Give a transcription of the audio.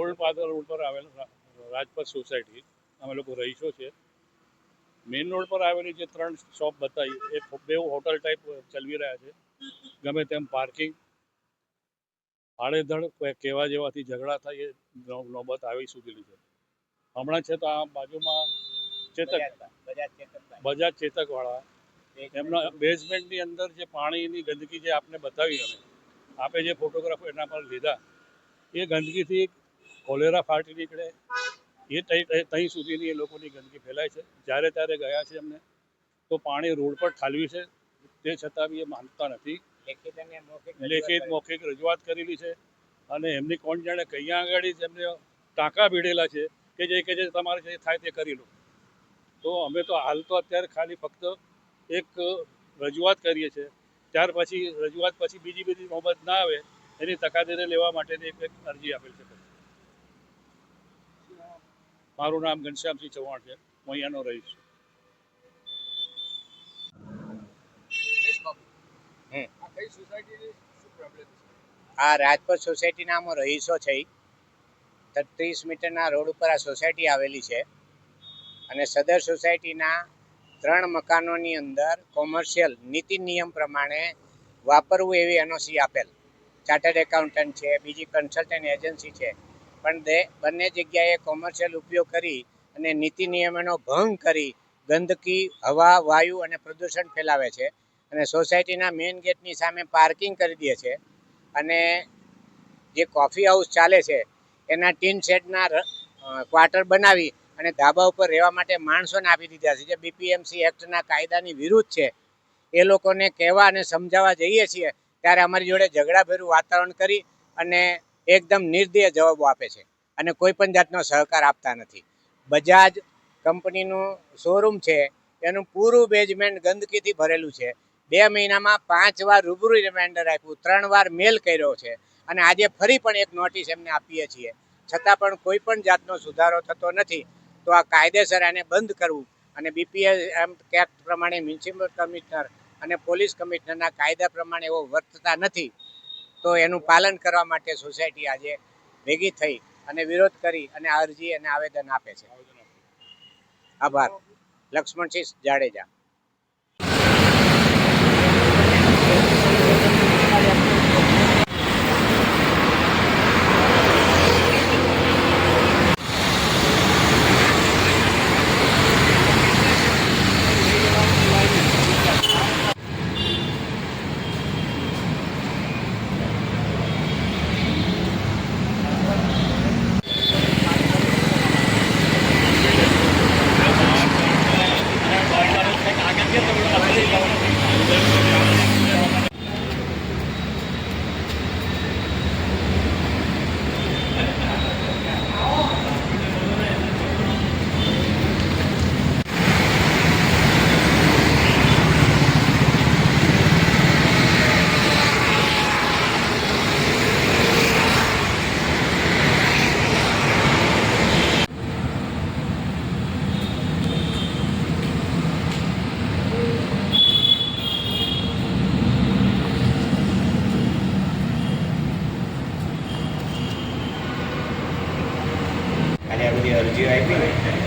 Old પાદર road પર આવેલ રાજપથ સોસાયટી. અમે લોકો રહીશો છે. મેઇન રોડ પર આવેલી જે ત્રણ શોપ બતાવી એ બે હોટલ ટાઈપ ચલવી રહ્યા છે. ગમે તેમ પાર્કિંગ. આડેધડ કહેવા જેવાથી ઝઘડા થાય એ નોબત આવી સુધીની છે. હમણાં છે તો આ બાજુમાં ચેતક બજાજ ચેતકવાળા. એમના બેઝમેન્ટની અંદર જે પાણીની ગંદકી જે આપને બતાવી અમે આપે જે ફોટોગ્રાફ એના પર લીધા એ ગંદકીથી કોલેરા ફાટી નીકળે. એ ત્યાં સુધીની એ લોકોની ગંદકી ફેલાય છે. જ્યારે ત્યારે ગયા છે એમને તો પાણી રોડ પર ઠાલવી છે. તે છતાં બી એ માનતા નથી. લેખિત મૌખિક રજૂઆત કરેલી છે. અને એમની કોણ જાણે કયા આગળ એમને ટાંકા ભીડેલા છે કે જે કે જે તમારે જે થાય તે કરી લો. તો અમે તો હાલ તો અત્યારે ખાલી ફક્ત એક રજૂઆત કરીએ છીએ. ત્યાર પછી રજૂઆત પછી બીજી બધી નોબત ના આવે એની તકાદીને લેવા માટેની એક એક અરજી આપેલ છે. મારું નામ ઘનશ્યામસિંહ ચૌહાણ છે. હું અહીંયાનો રહીશ. છું? આ રાજપથ સોસાયટીના હું રહીશો છે ત્રીસ મીટરના રોડ ઉપર આ સોસાયટી આવેલી છે. અને સદર સોસાયટીના ત્રણ મકાનોની અંદર કોમર્શિયલ નીતિ નિયમ પ્રમાણે વાપરવું એવી એનઓસી આપેલ. ચાર્ટર્ડ એકાઉન્ટન્ટ છે, બીજી કન્સલ્ટન્ટ એજન્સી છે. પણ તે બંને જગ્યાએ કોમર્શિયલ ઉપયોગ કરી અને નીતિ નિયમોનો ભંગ કરી ગંદકી, હવા, વાયુ અને પ્રદૂષણ ફેલાવે છે અને સોસાયટીના મેઇન ગેટની સામે પાર્કિંગ કરી દે છે. અને જે કોફી હાઉસ ચાલે છે, એના ટીન શેડના ક્વાર્ટર બનાવી અને ધાબા ઉપર રહેવા માટે માણસોને આપી દીધા છે. જે બીપીએમસી એક્ટના કાયદાની વિરુદ્ધ છે, એ લોકોને કહેવા અને સમજાવવા જઈએ છીએ ત્યારે અમારી જોડે ઝઘડાભેરું વાતાવરણ કરી અને એકદમ નિર્દય જવાબો આપે છે અને કોઈ પણ જાતનો સહકાર આપતા નથી. બજાજ કંપનીનું શોરૂમ છે, એનું પૂરું બેઝમેન્ટ ગંદકીથી ભરેલું છે. બે મહિનામાં પાંચ વાર રૂબરૂ રિમાઇન્ડર આપ્યું, ત્રણ વાર મેલ કર્યો છે અને આજે ફરી પણ એક નોટિસ એમને આપીએ છીએ. છતાં પણ કોઈ પણ જાતનો સુધારો થતો નથી. તો આ કાયદેસર એને બંધ કરવું અને બીપીએલ એમ એક્ટ પ્રમાણે મ્યુનિસિપલ કમિશનર અને પોલીસ કમિશનરના કાયદા પ્રમાણે એવો વર્તતા નથી, તો એનું પાલન કરવા માટે સોસાયટી આજે ભેગી થઈ અને વિરોધ કરી અને અરજી અને આવેદન આપે છે. આભાર. લક્ષ્મણસિંહ જાડેજા. ખાલી આ બધી અરજીઓ આપી ને